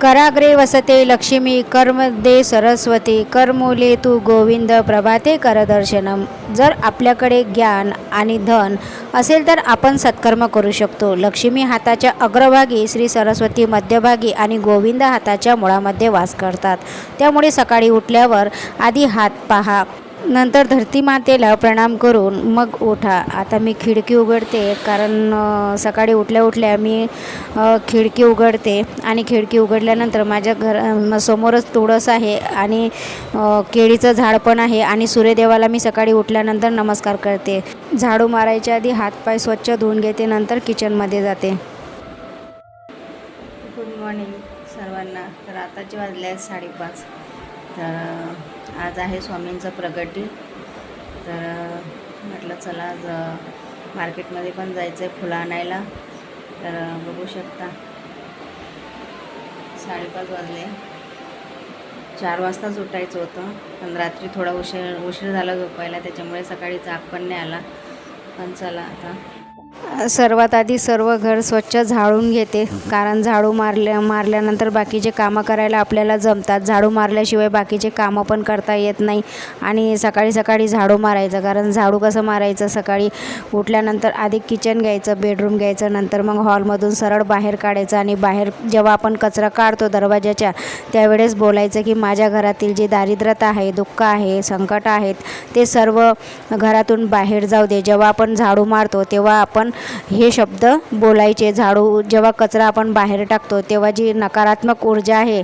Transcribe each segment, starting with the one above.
कराग्रे वसते लक्ष्मी कर्मदे सरस्वती करमूले तू गोविंद प्रभाते करदर्शनम. जर आपल्याकडे ज्ञान आणि धन असेल तर आपण सत्कर्म करू शकतो. लक्ष्मी हाताच्या अग्रभागी श्री सरस्वती मध्यभागी आणि गोविंद हाताच्या मुळामध्ये वास करतात. त्यामुळे सकाळी उठल्यावर आधी हात पहा. नंतर धरती मातेला प्रणाम करून मग उठा. आता मी खिडकी उघडते कारण सकाळी उठल्या उठल्या मी खिडकी उघडते आणि खिडकी उघडल्यानंतर माझ्या घर समोरच तुळस आहे आणि केळीचं झाड पण आहे आणि सूर्यदेवाला मी सकाळी उठल्यानंतर नमस्कार करते. झाडू मारायच्या आधी हातपाय स्वच्छ धुवून घेते नंतर किचनमध्ये जाते. गुड मॉर्निंग सर्वांना. तर आताचे वाजले आहेत साडेपाच. तर आज आहे स्वामींचं प्रगटी तर म्हटलं चला आज मार्केटमध्ये पण जायचं आहे फुलं आणायला. तर बघू शकता. साडेपाच वाजले. चार वाजताच उठायचं होतं. पण रात्री थोडा उशीर उशीर झाला झोपायला. त्याच्यामुळे सकाळी जाग पण नाही आला. पण चला आता सर्वात आधी सर्व घर स्वच्छ झाडून घेते. कारण झाडू मारल्या मारल्यानंतर बाकीचे कामं करायला आपल्याला जमतात. झाडू मारल्याशिवाय बाकीचे कामं पण करता येत नाही. आणि सकाळी सकाळी झाडू मारायचं. कारण झाडू कसं मारायचं? सकाळी उठल्यानंतर आधी किचन घ्यायचं बेडरूम घ्यायचं नंतर मग हॉलमधून सरळ बाहेर काढायचं. आणि बाहेर जेव्हा आपण कचरा काढतो दरवाजाच्या त्यावेळेस बोलायचं की माझ्या घरातील जी दारिद्र्यता आहे दुःख आहे संकट आहेत ते सर्व घरातून बाहेर जाऊ दे. जेव्हा आपण झाडू मारतो तेव्हा आपण हे शब्द बोलायचे. झाडू जेव्हा कचरा आपण बाहेर टाकतो तेव्हा जी नकारात्मक ऊर्जा आहे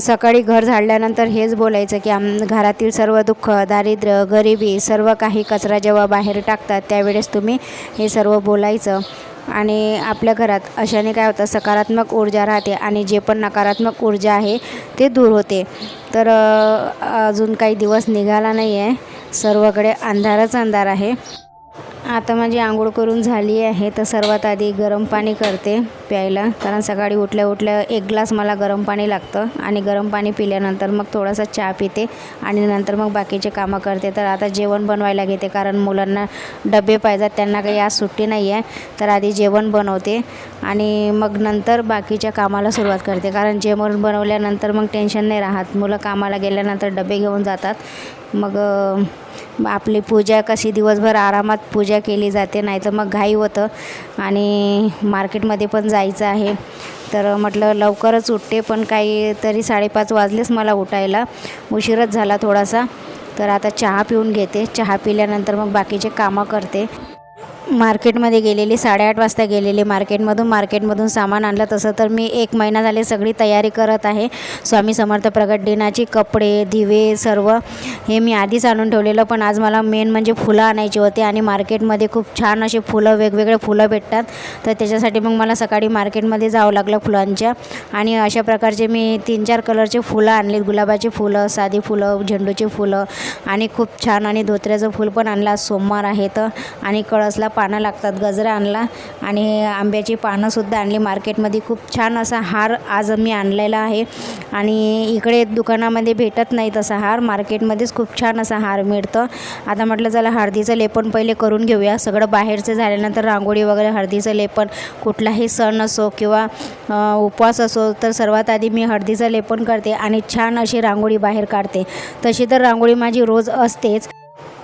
सकाळी घर झाडल्यानंतर हेच बोलायचं की आम घरातील सर्व दुःख दारिद्र्य गरिबी सर्व काही कचरा जेव्हा बाहेर टाकतात त्यावेळेस तुम्ही हे सर्व बोलायचं. आणि आपल्या घरात अशाने काय होतं सकारात्मक ऊर्जा राहते आणि जे पण नकारात्मक ऊर्जा आहे ते दूर होते. तर अजून काही दिवस निघाला नाही आहे सर्वकडे अंधारच अंधार आहे. आता माझी आंघोळ करून झाली आहे तर सर्वात आधी गरम पाणी करते प्यायला. कारण सकाळी उठल्या उठल्या एक ग्लास मला गरम पाणी लागतं आणि गरम पाणी पिल्यानंतर मग थोडासा चहा पिते आणि नंतर मग बाकीचे कामं करते. तर आता जेवण बनवायला घेते कारण मुलांना डबे पाहिजेत त्यांना काही आज सुट्टी नाही आहे तर आधी जेवण बनवते आणि मग नंतर बाकीच्या कामाला सुरुवात करते. कारण जेवण बनवल्यानंतर मग टेन्शन नाही राहत. मुलं कामाला गेल्यानंतर डबे घेऊन जातात. मग आपली पूजा कशी दिवसभर आरामात पूजा केली जाते नाही तर मग घाई होतं. आणि मार्केटमध्ये पण जायचं आहे. तर म्हटलं लवकरच उठते पण काही तरी साडेपाच वाजलेच मला उठायला. उशीरच झाला थोडासा. तर आता चहा पिऊन घेते. चहा पिल्यानंतर मग बाकीचे कामं करते. मार्केटमध्ये गेलेली साडेआठ वाजता गेलेली मार्केटमधून मार्केटमधून सामान आणलं तसं तर मी एक महिना झाले सगळी तयारी करत आहे. स्वामी समर्थ प्रगट दिनाची कपडे दिवे सर्व हे मी आधीच आणून ठेवलेलं पण आज मला मेन म्हणजे फुलं आणायची होती आणि मार्केटमध्ये खूप छान असे फुलं वेगवेगळे फुलं भेटतात. तर त्याच्यासाठी मग मला सकाळी मार्केटमध्ये जावं लागलं फुलांच्या आणि अशा प्रकारचे मी तीन चार कलरचे फुलं आणलीत. गुलाबाची फुलं साधी फुलं झेंडूची फुलं आणि खूप छान आणि धोत्र्याचं फूल पण आणलं. आज सोमवार आहे तर आणि कळसला पानं लागतात गजरा आणला आणि आंब्याची पानंसुद्धा आणली. मार्केटमध्ये खूप छान असा हार आज मी आणलेला आहे. आणि इकडे दुकानामध्ये भेटत नाही तसा हार. मार्केटमध्येच खूप छान असा हार मिळतं. आता म्हटलं चला हळदीचं लेपन पहिले करून घेऊया. सगळं बाहेरचं झाल्यानंतर रांगोळी वगैरे हळदीचं लेपन कुठलाही सण असो किंवा उपवास असो तर सर्वात आधी मी हळदीचं लेपन करते आणि छान अशी रांगोळी बाहेर काढते. तशी तर रांगोळी माझी रोज असतेच.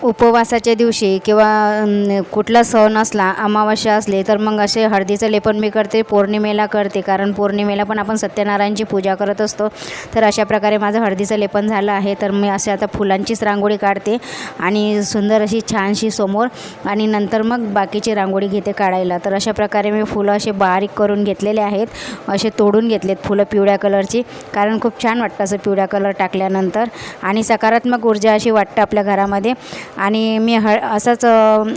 उपवासाच्या दिवशी किंवा कुठला सण असला अमावस्या असले तर मग असे हळदीचं लेपन मी करते पौर्णिमेला करते. कारण पौर्णिमेला पण आपण सत्यनारायणची पूजा करत असतो. तर अशा प्रकारे माझं हळदीचं लेपन झालं आहे. तर मी असे आता फुलांचीच रांगोळी काढते आणि सुंदर अशी छानशी समोर आणि नंतर मग बाकीची रांगोळी घेते काढायला. तर अशा प्रकारे मी फुलं असे बारीक करून घेतलेले आहेत. असे तोडून घेतलेत फुलं पिवळ्या कलरची. कारण खूप छान वाटतं असं पिवळ्या कलर टाकल्यानंतर. आणि सकारात्मक ऊर्जा अशी वाटतं आपल्या घरामध्ये. आणि मी हळ असंच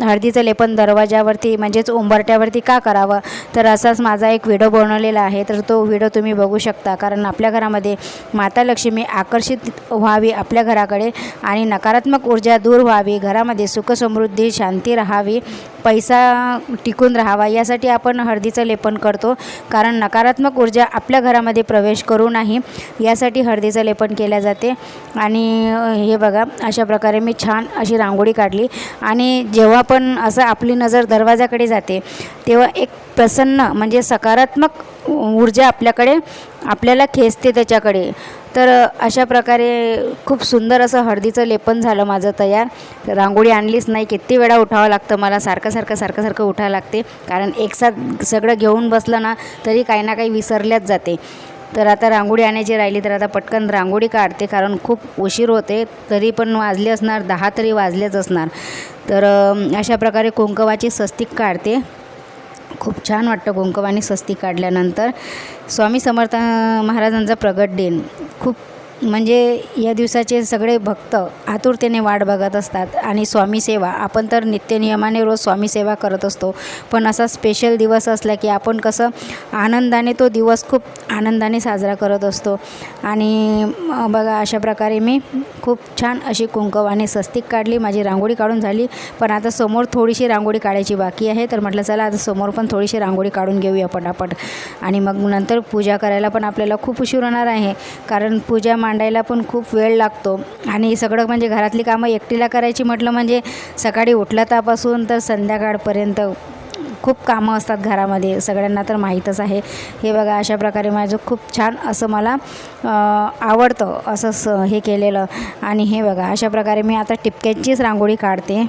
हळदीचं लेपन दरवाजावरती म्हणजेच उंबरट्यावरती का करावं? तर असाच माझा एक व्हिडिओ बनवलेला आहे. तर तो व्हिडिओ तुम्ही बघू शकता. कारण आपल्या घरामध्ये माता लक्ष्मी आकर्षित व्हावी आपल्या घराकडे आणि नकारात्मक ऊर्जा दूर व्हावी. घरामध्ये सुखसमृद्धी शांती राहावी पैसा टिकून राहावा. यासाठी आपण हळदीचं लेपन करतो. कारण नकारात्मक ऊर्जा आपल्या घरामध्ये प्रवेश करू नाही यासाठी हळदीचं लेपन केल्या जाते. आणि हे बघा अशा प्रकारे मी छान अशी राम रांगोळी काढली. आणि जेव्हा पण असं आपली नजर दरवाजाकडे जाते तेव्हा एक प्रसन्न म्हणजे सकारात्मक ऊर्जा आपल्याकडे आपल्याला खेचते त्याच्याकडे. तर अशा प्रकारे खूप सुंदर असं हळदीचं लेपन झालं माझं तयार. रांगोळी आणलीच नाही किती वेळा उठावं लागतं मला सारखं सारखं सारखं सारखं उठावं लागते. कारण एकसाथ सगळं घेऊन बसलं ना तरी काही ना काही विसरल्याच जाते. तर आता रांगोळी आणायची राहिली तर आता पटकन रांगोळी काढते कारण खूप उशीर होते. तरी पण वाजले असणार दहा तरी वाजलेच असणार. तर अशा प्रकारे कुंकवाची सस्तिक काढते. खूप छान वाटतं कुंकवानी सस्ती काढल्यानंतर. स्वामी समर्थ महाराजांचा प्रगट दिन. खूप म्हणजे या दिवसाचे सगळे भक्त आतुरतेने वाट बघत असतात आणि स्वामी सेवा आपण तर नित्यनियमाने रोज स्वामी सेवा करत असतो. पण असा स्पेशल दिवस असला की आपण कसं आनंदाने तो दिवस खूप आनंदाने साजरा करत असतो. आणि बघा अशा प्रकारे मी खूप छान अशी कुंकवाने स्वस्तिक काढली माझी रांगोळी काढून झाली. पण आता समोर थोडीशी रांगोळी काढायची बाकी आहे तर म्हटलं चला आता समोर पण थोडीशी रांगोळी काढून घेऊया पटापट. आणि मग नंतर पूजा करायला पण आपल्याला खूप उशीर होणार आहे. कारण पूजा मांडायला पण खूप वेळ लागतो. आणि सगळं म्हणजे घरातली कामं एकटीला करायची म्हटलं म्हणजे सकाळी उठल्यातापासून तर संध्याकाळपर्यंत खूप कामं असतात घरामध्ये. सगळ्यांना तर माहीतच आहे. हे बघा अशा प्रकारे माझं खूप छान असं मला आवडतं असं स हे केलेलं. आणि हे बघा अशा प्रकारे मी आता टिपक्यांचीच रांगोळी काढते.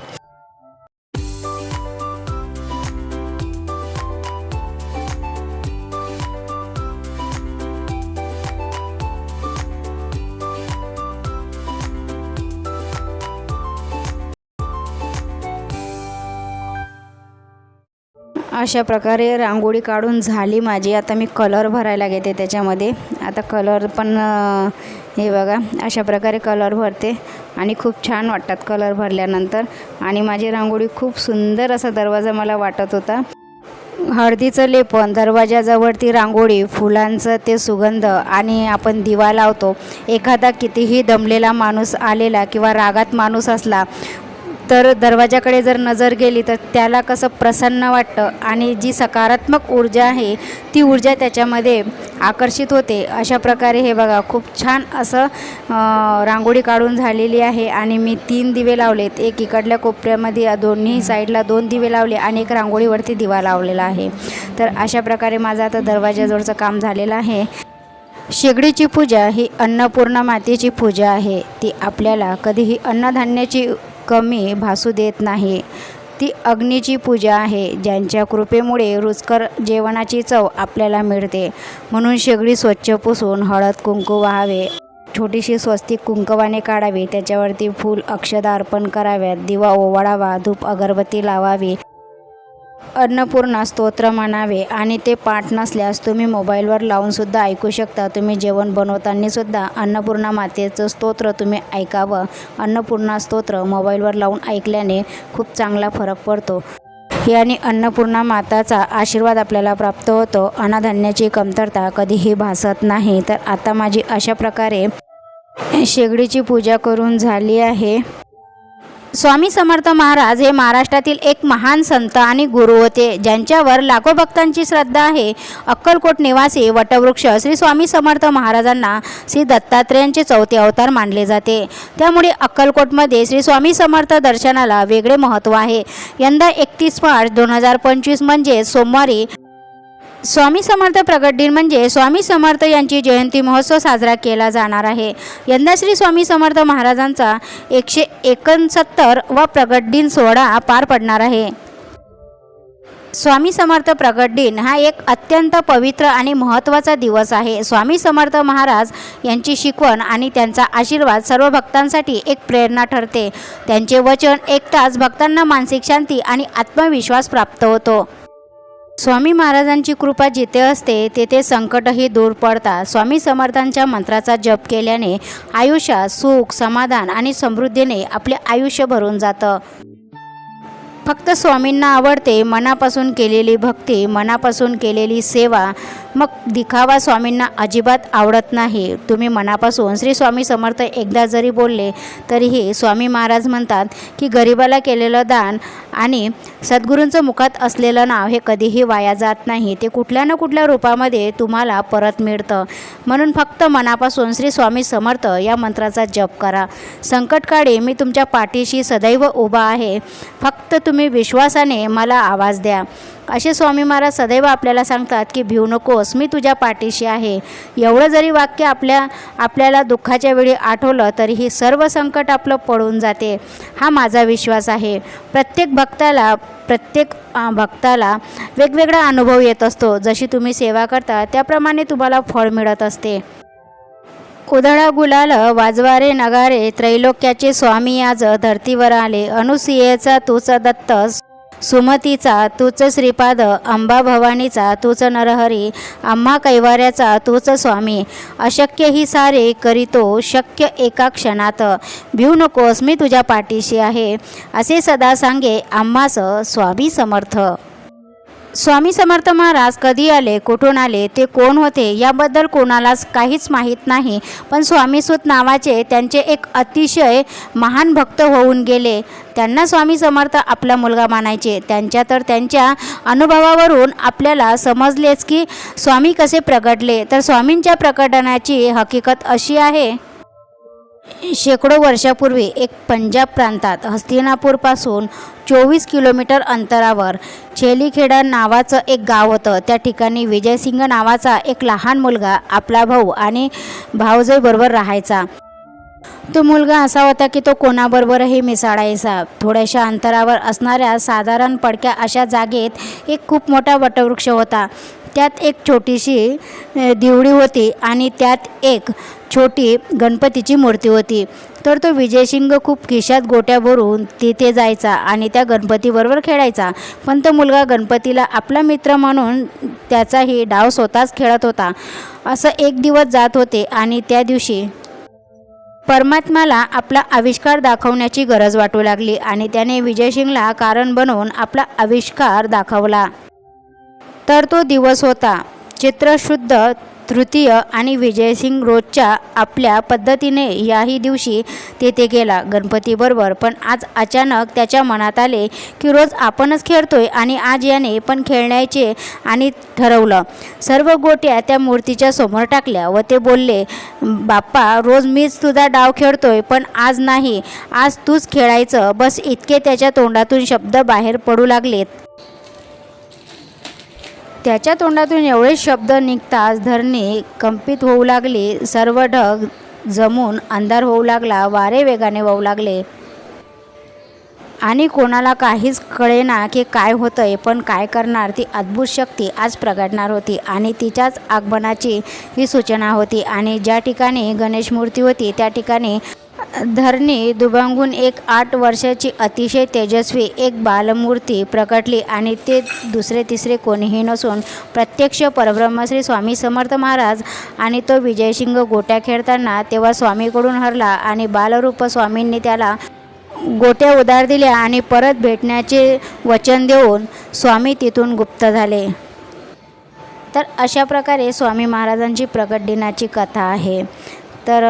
अशा प्रकारे रांगोळी काढून झाली माझी. आता मी कलर भरायला घेते त्याच्यामध्ये. आता कलर पण हे बघा अशा प्रकारे कलर भरते. आणि खूप छान वाटतात कलर भरल्यानंतर. आणि माझी रांगोळी खूप सुंदर असा दरवाजा मला वाटत होता. हळदीचं लेपन दरवाजाजवळती रांगोळी फुलांचं ते सुगंध आणि आपण दिवा लावतो. एखादा कितीही दमलेला माणूस आलेला किंवा रागात माणूस असला तर दरवाजाकडे जर नजर गेली तर त्याला कसं प्रसन्न वाटतं आणि जी सकारात्मक ऊर्जा आहे ती ऊर्जा त्याच्यामध्ये आकर्षित होते. अशा प्रकारे हे बघा खूप छान असं रांगोळी काढून झालेली आहे आणि मी तीन दिवे लावलेत. एक इकडल्या कोपऱ्यामध्ये दोन्ही साईडला दोन दिवे लावले आणि एक रांगोळीवरती दिवा लावलेला आहे. तर अशा प्रकारे माझं आता दरवाजाजवळचं काम झालेलं आहे. शेगडीची पूजा ही अन्नपूर्णा मातेची पूजा आहे. ती आपल्याला कधीही अन्नधान्याची कमी भासू देत नाही. ती अग्नीची पूजा आहे ज्यांच्या कृपेमुळे रुचकर जेवणाची चव आपल्याला मिळते. म्हणून शेगडी स्वच्छ पुसून हळद कुंकू व्हावे. छोटीशी स्वस्तिक कुंकवाने काढावी. त्याच्यावरती फूल अक्षदा अर्पण कराव्यात. दिवा ओवाळावा. धूप अगरबत्ती लावावी. अन्नपूर्णा स्तोत्र म्हणावे आणि ते पाठ नसल्यास तुम्ही मोबाईलवर लावूनसुद्धा ऐकू शकता. तुम्ही जेवण बनवतानासुद्धा अन्नपूर्णा मातेचं स्तोत्र तुम्ही ऐकावं. अन्नपूर्णा स्तोत्र मोबाईलवर लावून ऐकल्याने खूप चांगला फरक पडतो. याने अन्नपूर्णा माताचा आशीर्वाद आपल्याला प्राप्त होतो. अन्नधान्याची कमतरता कधीही भासत नाही. तर आता माझी अशा प्रकारे शेगडीची पूजा करून झाली आहे. स्वामी समर्थ महाराज हे महाराष्ट्रातील एक महान संत आणि गुरु होते ज्यांच्यावर लाखो भक्तांची श्रद्धा आहे. अक्कलकोट निवासी वटवृक्ष श्री स्वामी समर्थ महाराजांना श्री दत्तात्रेयांचे चौथे अवतार मानले जाते. त्यामुळे अक्कलकोटमध्ये श्री स्वामी समर्थ दर्शनाला वेगळे महत्त्व आहे. यंदा एकतीस मार्च दोन हजार पंचवीस म्हणजे सोमवारी स्वामी समर्थ प्रगट दिन म्हणजे स्वामी समर्थ यांची जयंती महोत्सव साजरा केला जाणार आहे. यंदा श्री स्वामी समर्थ महाराजांचा एकशे एकोणसत्तर व प्रगट दिन सोहळा पार पडणार आहे. स्वामी समर्थ प्रगट दिन हा एक अत्यंत पवित्र आणि महत्त्वाचा दिवस आहे. स्वामी समर्थ महाराज यांची शिकवण आणि त्यांचा आशीर्वाद सर्व भक्तांसाठी एक प्रेरणा ठरते. त्यांचे वचन ऐकताच भक्तांना मानसिक शांती आणि आत्मविश्वास प्राप्त होतो. स्वामी महाराजांची कृपा जिथे असते तेथे संकटही दूर पडतात. स्वामी समर्थांच्या मंत्राचा जप केल्याने आयुष्यात सुख समाधान आणि समृद्धीने आपले आयुष्य भरून जातं. फक्त स्वामींना आवडते मनापासून केलेली भक्ती मनापासून केलेली सेवा मग दिखावा स्वामींना अजिबात आवडत नाही. तुम्ही मनापासून श्री स्वामी समर्थ एकदा जरी बोलले तरीही स्वामी महाराज म्हणतात की गरिबाला केलेलं दान आणि सद्गुरूंचं मुखात असलेलं नाव हे कधीही वाया जात नाही. ते कुठल्या ना कुठल्या रूपामध्ये तुम्हाला परत मिळतं. म्हणून फक्त मनापासून श्री स्वामी समर्थ या मंत्राचा जप करा. संकटकाळी मी तुमच्या पाठीशी सदैव उभा आहे. फक्त तुम्ही विश्वासाने मला आवाज द्या. असे स्वामी महाराज सदैव आपल्याला सांगतात की भिऊ नकोस मी तुझ्या पाठीशी आहे. एवढं जरी वाक्य आपल्या आपल्याला दुःखाच्या वेळी आठवलं तरीही सर्व संकट आपलं पळून जाते. हा माझा विश्वास आहे. प्रत्येक भक्ताला प्रत्येक भक्ताला वेगवेगळा अनुभव येत असतो. जशी तुम्ही सेवा करता त्याप्रमाणे तुम्हाला फळ मिळत असते. उधळा गुलाल वाजवारे नगारे त्रैलोक्याचे स्वामी आज धर्तीवर आले. अनुसुयेचा तूच दत्तस सुमतीचा तूच श्रीपाद अंबा भवानीचा तूच नरहरी आम्हा कैवाऱ्याचा तूच स्वामी अशक्य ही सारे करीतो शक्य एका क्षणात. भिऊ नकोस मी तुझ्या पाठीशी आहे. असे सदा सांगे आम्हास स्वामी समर्थ. स्वामी समर्थ महाराज कधी आले कुठून आले ते कोण होते याबद्दल कोणालाच काहीच माहीत नाही. पण स्वामीसूत नावाचे त्यांचे एक अतिशय महान भक्त होऊन गेले. त्यांना स्वामी समर्थ आपला मुलगा मानायचे. त्यांच्या तर त्यांच्या अनुभवावरून आपल्याला समजलेच की स्वामी कसे प्रगटले. तर स्वामींच्या प्रकटनाची हकीकत अशी आहे. शेकडो वर्षापूर्वी एक पंजाब प्रांतात हस्तिनापूरपासून चोवीस किलोमीटर अंतरावर छेलीखेडा नावाचं एक गाव होतं. त्या ठिकाणी विजयसिंग नावाचा एक लहान मुलगा आपला भाऊ आणि भाऊजईबरोबर राहायचा. तो मुलगा असा होता की तो कोणाबरोबरही मिसाळायचा. थोड्याशा अंतरावर असणाऱ्या साधारण पडक्या अशा जागेत एक खूप मोठा वटवृक्ष होता. त्यात एक छोटीशी दिवडी होती आणि त्यात एक छोटी गणपतीची मूर्ती होती. तर तो विजयसिंग खूप खिशात गोट्या भरून तिथे जायचा आणि त्या गणपतीबरोबर खेळायचा. पण तो मुलगा गणपतीला आपला मित्र म्हणून त्याचाही डाव स्वतःच खेळत होता. असं एक दिवस जात होते आणि त्या दिवशी परमात्माला आपला आविष्कार दाखवण्याची गरज वाटू लागली आणि त्याने विजयसिंगला कारण बनवून आपला आविष्कार दाखवला. तर तो दिवस होता. चित्रशुद्ध तृतीय आणि विजयसिंग रोजच्या आपल्या पद्धतीने याही दिवशी तेथे गेला गणपतीबरोबर. पण आज अचानक त्याच्या मनात आले की रोज आपणच खेळतोय आणि आज याने पण खेळण्याचे आणि ठरवलं. सर्व गोट्या त्या मूर्तीच्या समोर टाकल्या व ते बोलले बाप्पा रोज मीच तुझा डाव खेळतोय पण आज नाही. आज तूच खेळायचं. बस इतके त्याच्या तोंडातून शब्द बाहेर पडू लागलेत. त्याच्या तोंडातून एवढे शब्द निघताच धरणे कंपित होऊ लागली. सर्व ढग जमून अंधार होऊ लागला. वारे वेगाने वाहू लागले. आणि कोणाला काहीच कळेना की काय होतंय पण काय करणार ती अद्भुत शक्ती आज प्रगटणार होती आणि तिच्याच आगमनाची ही सूचना होती. आणि ज्या ठिकाणी गणेश मूर्ती होती त्या ठिकाणी धरणी दुभांगून एक आठ वर्षाची अतिशय तेजस्वी एक बालमूर्ती प्रकटली आणि ते दुसरे तिसरे कोणीही नसून प्रत्यक्ष परब्रह्मश्री स्वामी समर्थ महाराज आणि तो विजयसिंग गोट्या खेळताना तेव्हा स्वामीकडून हरला आणि बालरूप स्वामींनी त्याला गोट्या उधार दिल्या आणि परत भेटण्याचे वचन देऊन स्वामी तिथून गुप्त झाले. तर अशा प्रकारे स्वामी महाराजांची प्रकट दिनाची कथा आहे. तर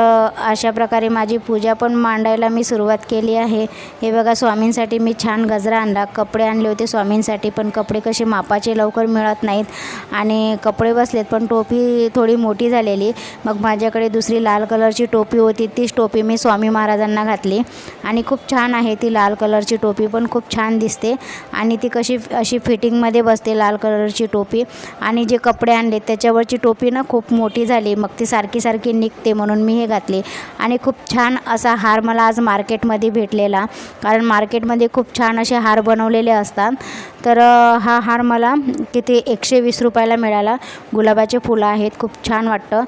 अशा प्रकारे माझी पूजा पण मांडायला मी सुरुवात केली आहे. हे बघा स्वामींसाठी मी छान गजरा आणला. कपडे आणले होते स्वामींसाठी पण कपडे कसे मापाचे लवकर मिळत नाहीत. आणि कपडे बसलेत पण टोपी थोडी मोठी झालेली. मग माझ्याकडे दुसरी लाल कलरची टोपी होती. तीच टोपी मी स्वामी महाराजांना घातली. आणि खूप छान आहे ती लाल कलरची टोपी पण खूप छान दिसते. आणि ती कशी अशी फिटिंगमध्ये बसते लाल कलरची टोपी. आणि जे कपडे आणले त्याच्यावरची टोपी ना खूप मोठी झाली. मग ती सारखी सारखी निघते म्हणून मी मी हे घातले. आणि खूप छान असा हार मला आज मार्केटमध्ये भेटलेला. कारण मार्केटमध्ये खूप छान असे हार बनवलेले असतात. तर हा हार मला किती एकशे वीस रुपयाला मिळाला. गुलाबाचे फुलं आहेत खूप छान वाटतं.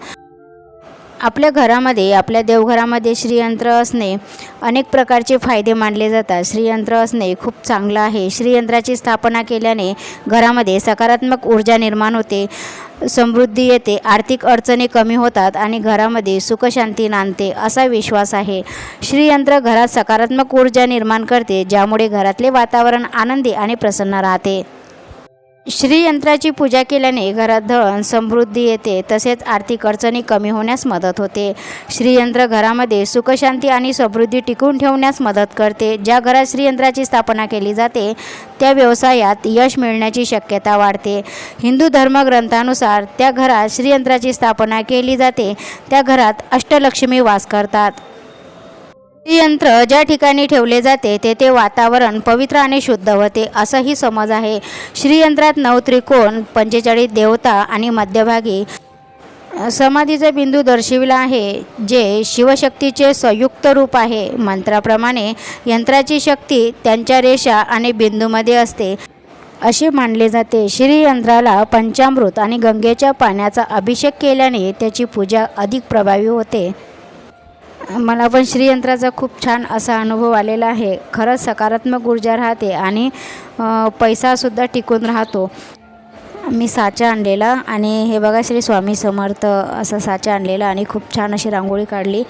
आपल्या घरामध्ये आपल्या देवघरामध्ये श्रीयंत्र असणे अनेक प्रकारचे फायदे मानले जातात. श्रीयंत्र असणे खूप चांगलं आहे. श्रीयंत्राची स्थापना केल्याने घरामध्ये सकारात्मक ऊर्जा निर्माण होते समृद्धी येते आर्थिक अडचणी कमी होतात आणि घरामध्ये सुखशांती नांदते असा विश्वास आहे. श्रीयंत्र घरात सकारात्मक ऊर्जा निर्माण करते ज्यामुळे घरातले वातावरण आनंदी आणि प्रसन्न राहते. श्रीयंत्राची पूजा केल्याने घरात धन समृद्धी येते. तसेच आर्थिक अडचणी कमी होण्यास मदत होते. श्रीयंत्र घरामध्ये सुखशांती आणि समृद्धी टिकून ठेवण्यास मदत करते. ज्या घरात श्रीयंत्राची स्थापना केली जाते त्या व्यवसायात यश मिळण्याची शक्यता वाढते. हिंदू धर्मग्रंथानुसार त्या घरात श्रीयंत्राची स्थापना केली जाते. त्या घरात अष्टलक्ष्मी वास करतात. यंत्र ज्या ठिकाणी ठेवले जाते तेथे वातावरण पवित्र आणि शुद्ध होते असाही समज आहे. श्रीयंत्रात नऊ त्रिकोण पंचेचाळीस देवता आणि मध्यभागी समाधीचा बिंदू दर्शविला आहे जे शिवशक्तीचे संयुक्त रूप आहे. मंत्राप्रमाणे यंत्राची शक्ती त्यांच्या रेषा आणि बिंदूमध्ये असते. असे मानले जाते. श्रीयंत्राला पंचामृत आणि गंगेच्या पाण्याचा अभिषेक केल्याने त्याची पूजा अधिक प्रभावी होते. मला पण श्रीयंत्राचा खूप छान असा अनुभव आलेला आहे. खरंच सकारात्मक ऊर्जा राहते आणि पैसासुद्धा टिकून राहतो. मी साचा आणलेला आणि हे बघा श्री स्वामी समर्थ असा साचा आणलेला आणि खूप छान अशी रांगोळी काढली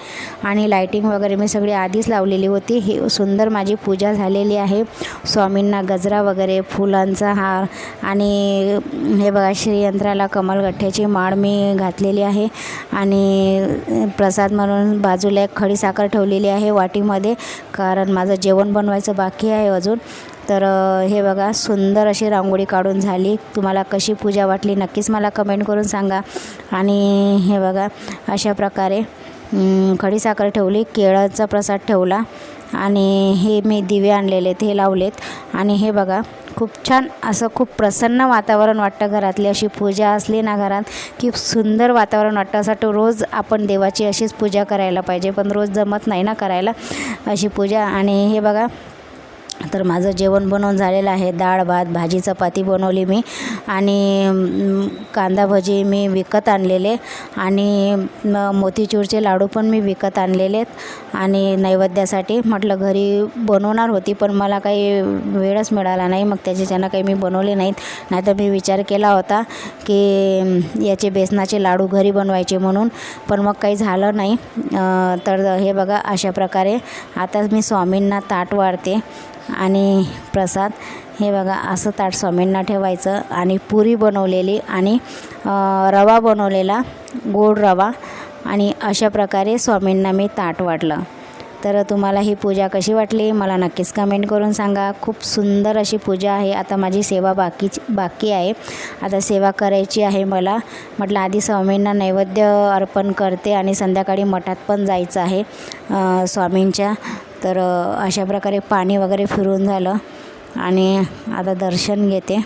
आणि लाईटिंग वगैरे मी सगळी आधीच लावलेली होती. ही सुंदर माझी पूजा झालेली आहे. स्वामींना गजरा वगैरे फुलांचा हार आणि हे बघा श्रीयंत्राला कमलगठ्ठ्याची माळ मी घातलेली आहे आणि प्रसाद म्हणून बाजूला एक खडी साखर ठेवलेली आहे वाटीमध्ये कारण माझं जेवण बनवायचं बाकी आहे अजून. तर हे बघा सुंदर अशी रांगोळी काढून झाली. तुम्हाला कशी पूजा वाटली नक्कीच मला कमेंट करून सांगा. आणि हे बघा अशा प्रकारे हम्म, खडीसाखर ठेवली केळाचा प्रसाद ठेवला. आणि हे मी दिवे आणलेले आहेत हे लावलेत. आणि हे बघा खूप छान असं खूप प्रसन्न वातावरण वाटतं घरातली अशी पूजा असली ना घरात की सुंदर वातावरण वाटतं. असं वाटतं रोज आपण देवाची अशीच पूजा करायला पाहिजे पण रोज जमत नाही ना करायला अशी पूजा. आणि हे बघा तर माझं जेवण बनवून झालेलं आहे. डाळ भात भाजी चपाती बनवली मी. आणि कांदा भजी मी विकत आणलेले. आणि मोतीचूरचे लाडू पण मी विकत आणलेले. आणि नैवेद्यासाठी म्हटलं घरी बनवणार होती पण मला काही वेळच मिळाला नाही. मग त्याच्याच्यानं काही मी बनवले नाहीत. नाहीतर मी विचार केला होता की याचे बेसनाचे लाडू घरी बनवायचे म्हणून. पण मग काही झालं नाही. तर हे बघा अशा प्रकारे आता मी स्वामींना ताट वाढते. आणि प्रसाद. हे बघा असं ताट स्वामींना ठेवायचं आणि पुरी बनवलेली आणि रवा बनवलेला गोड रवा. आणि अशा प्रकारे स्वामींना मी ताट वाटलं. तर तुम्हाला ही पूजा कशी वाटली मला नक्कीच कमेंट करून सांगा. खूप सुंदर अशी पूजा आहे. आता माझी सेवा बाकीची बाकी आहे. आता सेवा करायची आहे मला. म्हटलं आधी स्वामींना नैवेद्य अर्पण करते आणि संध्याकाळी मठात पण जायचं आहे स्वामींच्या. तर अशा प्रकारे पाणी वगैरे फिरून झालं आणि आता दर्शन घेते.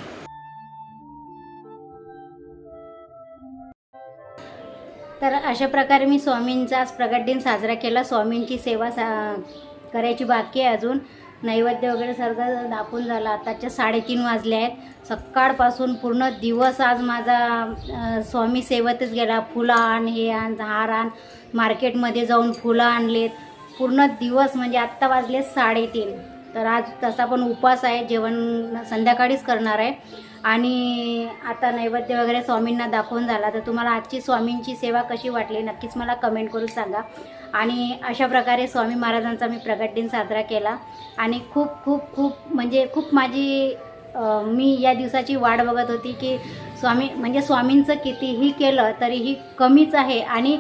तर अशा प्रकारे मी स्वामींचा आज प्रगट दिन साजरा केला. स्वामींची सेवा सा करायची बाकी आहे अजून. नैवेद्य वगैरे सगळं दाखवून झालं. आताच्या साडेतीन वाजले आहेत. सकाळपासून पूर्ण दिवस आज माझा स्वामी सेवेतच गेला. फुलं आण हे आण हार आण. मार्केटमध्ये जाऊन फुलं आणलेत. पूर्ण दिवस म्हणजे आत्ता वाजले साडेतीन. तर आज तसा पण उपवास आहे जेवण संध्याकाळीच करणार आहे. आणि आता नैवेद्य वगैरे स्वामींना दाखवून झाला तर तुम्हाला आजची स्वामींची सेवा कशी वाटली नक्कीच मला कमेंट करून सांगा. आणि अशा प्रकारे स्वामी महाराजांचा मी प्रगट दिन साजरा केला. आणि खूप खूप खूप म्हणजे खूप माझी मी या दिवसाची वाट बघत होती की स्वामी म्हणजे स्वामींचं कितीही केलं तरीही कमीच आहे. आणि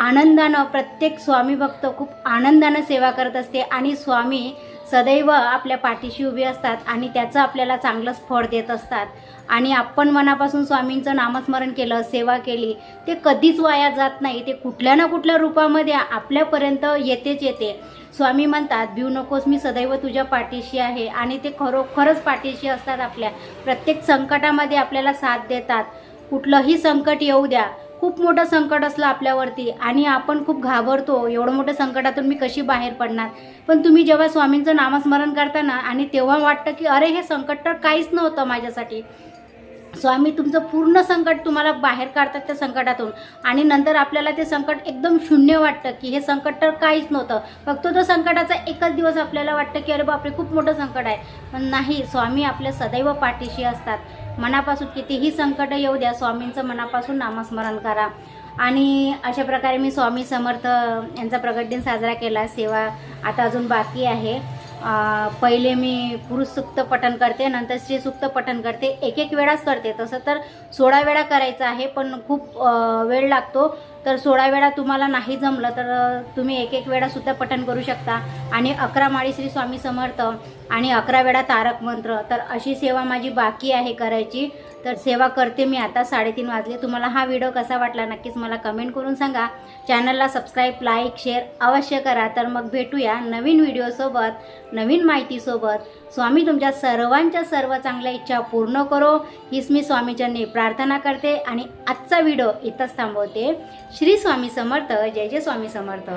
आनंदानं प्रत्येक स्वामी भक्त खूप आनंदानं सेवा करत असते आणि स्वामी सदैव आपल्या पाठीशी उभे असतात आणि त्याचं आपल्याला चांगलंच फळ देत असतात. आणि आपण मनापासून स्वामींचं नामस्मरण केलं सेवा केली ते कधीच वाया जात नाही. ते कुठल्या ना कुठल्या रूपामध्ये आपल्यापर्यंत येतेच येते. स्वामी म्हणतात भिऊ नकोस मी सदैव तुझ्या पाठीशी आहे. आणि ते खरोखरच पाठीशी असतात आपल्या. प्रत्येक संकटामध्ये आपल्याला साथ देतात. कुठलंही संकट येऊ द्या. खूप मोठं संकट असलं आपल्यावरती आणि आपण खूप घाबरतो. एवढं मोठं संकटातून मी कशी बाहेर पडणार? पण तुम्ही जेव्हा स्वामींचं नामस्मरण करता ना आणि तेव्हा वाटतं की अरे हे संकट तर काहीच नव्हतं माझ्यासाठी. स्वामी तुमचं पूर्ण संकट तुम्हाला बाहेर काढतात त्या संकटातून. आणि नंतर आपल्याला ते संकट एकदम शून्य वाटतं की हे संकट तर काहीच नव्हतं. फक्त तो संकटाचा एकच दिवस आपल्याला वाटतं की अरे बापरे खूप मोठं संकट आहे. पण नाही स्वामी आपल्या सदैव पाठीशी असतात. मनापासून कितीही संकट येऊ द्या स्वामींचं मनापासून नामस्मरण करा. आणि अशा प्रकारे मी स्वामी समर्थ यांचा प्रगट दिन साजरा केला सेवा आता अजून बाकी आहे. पहिले मी पुरुष सुक्त पठण करते नंतर स्त्री सुक्त पठण करते एक एक वेळाच करते. तसं तर सोळा वेळा करायचं आहे पण खूप वेळ लागतो. तर सोळा वेळा तुम्हाला नाही जमलं तर तुम्ही एक एक वेळासुद्धा पठण करू शकता. आणि अकरा माळी श्री स्वामी समर्थ आणि अकरा वेळा तारक मंत्र. तर अशी सेवा माझी बाकी आहे करायची. तर सेवा करते मी आता साडेतीन वाजले. तुम्हाला हा व्हिडिओ कसा वाटला नक्कीच मला कमेंट करून सांगा. चॅनलला सबस्क्राईब लाईक शेअर अवश्य करा. तर मग भेटूया नवीन व्हिडिओसोबत नवीन माहितीसोबत स्वामी तुमच्या सर्वांच्या सर्व चांगल्या इच्छा पूर्ण करो. हीच मी स्वामीचरणी प्रार्थना करते आणि आजचा व्हिडिओ इथंच थांबवते. श्री स्वामी समर्थ. जय जय स्वामी समर्थ.